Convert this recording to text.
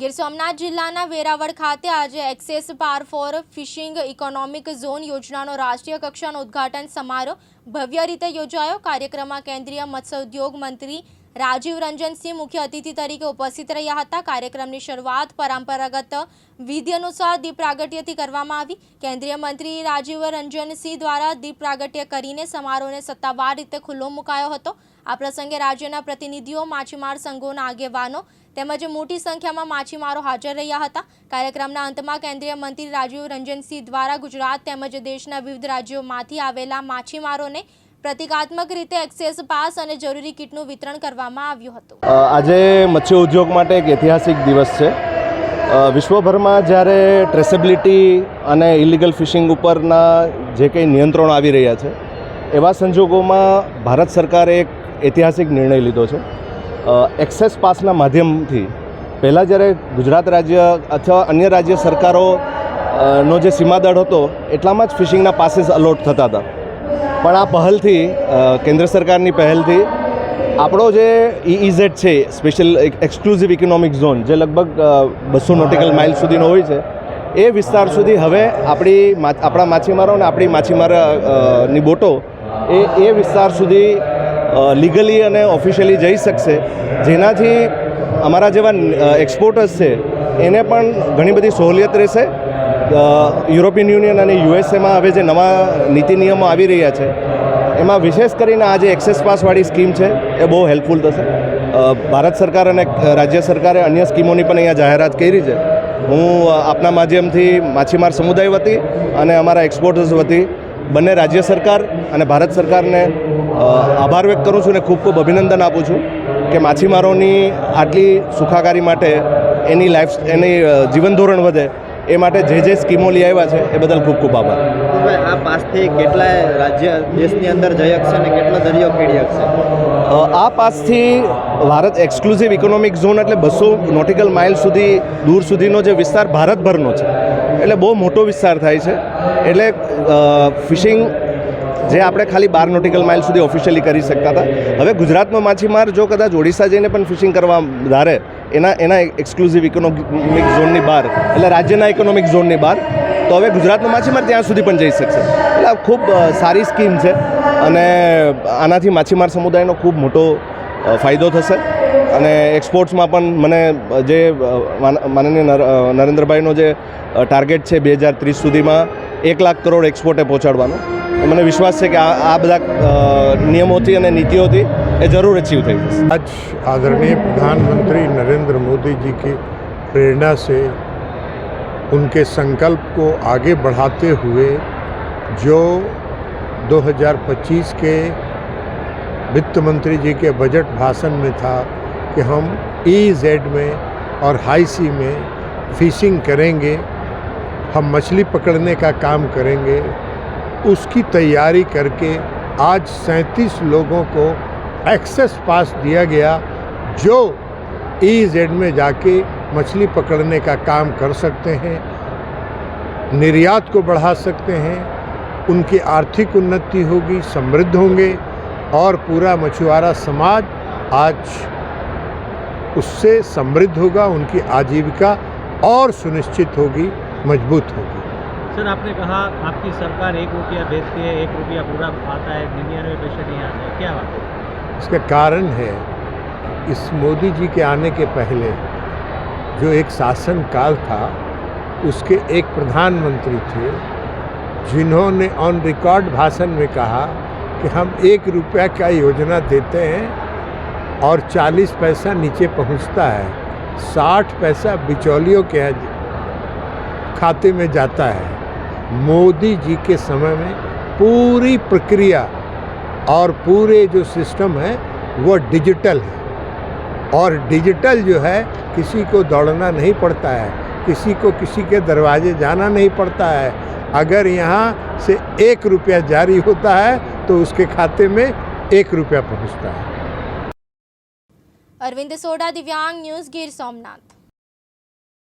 ગીર સોમનાથ જિલ્લાના વેરાવળ ખાતે આજે એક્સેસ પાર ફોર ફિશિંગ ઇકોનોમિક ઝોન યોજનાનો રાષ્ટ્રીય કક્ષાનો ઉદ્ઘાટન સમારોહ ભવ્ય રીતે યોજાયો. કાર્યક્રમમાં કેન્દ્રીય મત્સ્ય ઉદ્યોગ મંત્રી રાજીવ રંજનસિંહ મુખ્ય અતિથિ તરીકે ઉપસ્થિત રહ્યા હતા. કાર્યક્રમની શરૂઆત પરંપરાગત વિધિ અનુસાર દીપ પ્રાગટ્યથી કરવામાં આવી. કેન્દ્રીય મંત્રી રાજીવ રંજનસિંહ દ્વારા દીપ પ્રાગટ્ય કરીને સમારોહને સત્તાવાર રીતે ખુલ્લો મુકાયો હતો. આ પ્રસંગે રાજ્યના પ્રતિનિધિઓ, માછીમાર સંઘોના આગેવાનો તેમજ મોટી સંખ્યામાં માછીમારો હાજર રહ્યા હતા. કાર્યક્રમના અંતમાં કેન્દ્રીય મંત્રી રાજીવ રંજનસિંહ દ્વારા ગુજરાત તેમજ દેશના વિવિધ રાજ્યોમાંથી આવેલા માછીમારોને પ્રતિકાત્મક રીતે એક્સેસ પાસ અને જરૂરી કિટનું વિતરણ કરવામાં આવ્યું હતું. આજે મત્સ્ય ઉદ્યોગ માટે એક ઐતિહાસિક દિવસ છે. વિશ્વભરમાં જ્યારે ટ્રેસેબિલિટી અને ઇલીગલ ફિશિંગ ઉપરના જે કંઈ નિયંત્રણો આવી રહ્યા છે એવા સંજોગોમાં ભારત સરકારે એક ઐતિહાસિક નિર્ણય લીધો છે. એક્સેસ પાસના માધ્યમથી પહેલાં જ્યારે ગુજરાત રાજ્ય અથવા અન્ય રાજ્ય સરકારો અ, નો જે સીમાદળ હતો એટલામાં જ ફિશિંગના પાસીસ અલોટ થતા હતા. પણ આ પહેલથી કેન્દ્ર સરકારની પહેલથી આપણો જે ઈઈઝેડ છે સ્પેશિયલ એક્સક્લુઝિવ ઇકોનોમિક ઝોન જે લગભગ બસો નોટિકલ માઇલ સુધીનો હોય છે, એ વિસ્તાર સુધી હવે આપણી આપણા માછીમારો અને આપણી માછીમારની બોટો એ એ વિસ્તાર સુધી લીગલી અને ઓફિશિયલી જઈ શકશે. જેનાથી અમારા જેવા એક્સપોર્ટર્સ છે, એને પણ ઘણી બધી સહુલિયત રહેશે. યુરોપિયન યુનિયન અને યુએસએમાં હવે જે નવા નીતિ નિયમો આવી રહ્યા છે, એમાં વિશેષ કરીને આ જે એક્સેસ પાસવાળી સ્કીમ છે, એ બહુ હેલ્પફુલ થશે. ભારત સરકાર અને રાજ્ય સરકારે અન્ય સ્કીમોની પણ અહીંયા જાહેરાત કરી છે. હું આપના માધ્યમથી માછીમાર સમુદાય વતી અને અમારા એક્સપોર્ટર્સ વતી બંને રાજ્ય સરકાર અને ભારત સરકારને આભાર વ્યક્ત કરું છું અને ખૂબ ખૂબ અભિનંદન આપું છું કે માછીમારોની આટલી સુખાકારી માટે એની લાઈફ, એની જીવન ધોરણ વધે એ માટે જે જે સ્કીમો લઈ આવ્યા છે એ બદલ ખૂબ ખૂબ આભાર. આ પાસથી કેટલાય રાજ્ય દેશની અંદર જઈ શકશે અને કેટલો દરિયો ખેડી શકશે આ પાસથી ભારત એક્સક્લુઝિવ ઇકોનોમિક ઝોન એટલે બસો નોટિકલ માઇલ સુધી દૂર સુધીનો જે વિસ્તાર ભારતભરનો છે. એટલે બહુ મોટો વિસ્તાર થાય છે. એટલે ફિશિંગ જે આપણે ખાલી બાર નોટિકલ માઇલ સુધી ઓફિશિયલી કરી શકતા હતા. હવે ગુજરાતમાં માછીમાર જો કદાચ ઓડિશા જઈને પણ ફિશિંગ કરવા ધારે, એના એના એક્સક્લુઝિવ ઇકોનોમિક ઝોનની બહાર, એટલે રાજ્યના ઇકોનોમિક ઝોનની બહાર, તો હવે ગુજરાતનો માછીમાર ત્યાં સુધી પણ જઈ શકશે. એટલે ખૂબ સારી સ્કીમ છે અને આનાથી માછીમાર સમુદાયનો ખૂબ મોટો ફાયદો થશે. અને એક્સપોર્ટ્સમાં પણ મને જે માનનીય નરેન્દ્રભાઈનો જે ટાર્ગેટ છે બે હજાર ત્રીસ સુધીમાં એક લાખ કરોડ એક્સપોર્ટે પહોંચાડવાનો. મને વિશ્વાસ છે કે આ આ બધા અ, નિયમોથી અને નીતિઓથી એ જરૂર અચીવ થઈ જશે आज आदरणीय प्रधानमंत्री नरेंद्र मोदी जी की प्रेरणा से उनके संकल्प को आगे बढ़ाते हुए जो 2025 के वित्त मंत्री जी के बजट भाषण में था कि हम ई जेड में और हाई सी में फिशिंग करेंगे हम मछली पकड़ने का काम करेंगे उसकी तैयारी करके आज सैंतीस लोगों को एक्सेस पास दिया गया, जो ई जेड में जाके मछली पकड़ने का काम कर सकते हैं, निर्यात को बढ़ा सकते हैं, उनकी आर्थिक उन्नति होगी, समृद्ध होंगे, और पूरा मछुआरा समाज आज उससे समृद्ध होगा, उनकी आजीविका और सुनिश्चित होगी, मज़बूत होगी। सर, आपने कहा आपकी सरकार एक रुपया भेजती है, एक रुपया पूरा आता है, निन्यानवे पैसे नहीं आते क्या बात है? इसका कारण है इस मोदी जी के आने के पहले जो एक शासन काल था, उसके एक प्रधानमंत्री थे, जिन्होंने ऑन रिकॉर्ड भाषण में कहा कि हम एक रुपया का योजना देते हैं और 40 पैसा नीचे पहुँचता है 60 पैसा बिचौलियों के खाते में जाता है। मोदी जी के समय में पूरी प्रक्रिया और पूरे जो सिस्टम है, वो डिजिटल है। और डिजिटल जो है, किसी को दौड़ना नहीं पड़ता है, किसी को किसी के दरवाजे जाना नहीं पड़ता है। अगर यहाँ से एक रुपया जारी होता है तो उसके खाते में एक रुपया पहुँचता है। अरविंद सोडा, दिव्यांग न्यूज़, गिर सोमनाथ।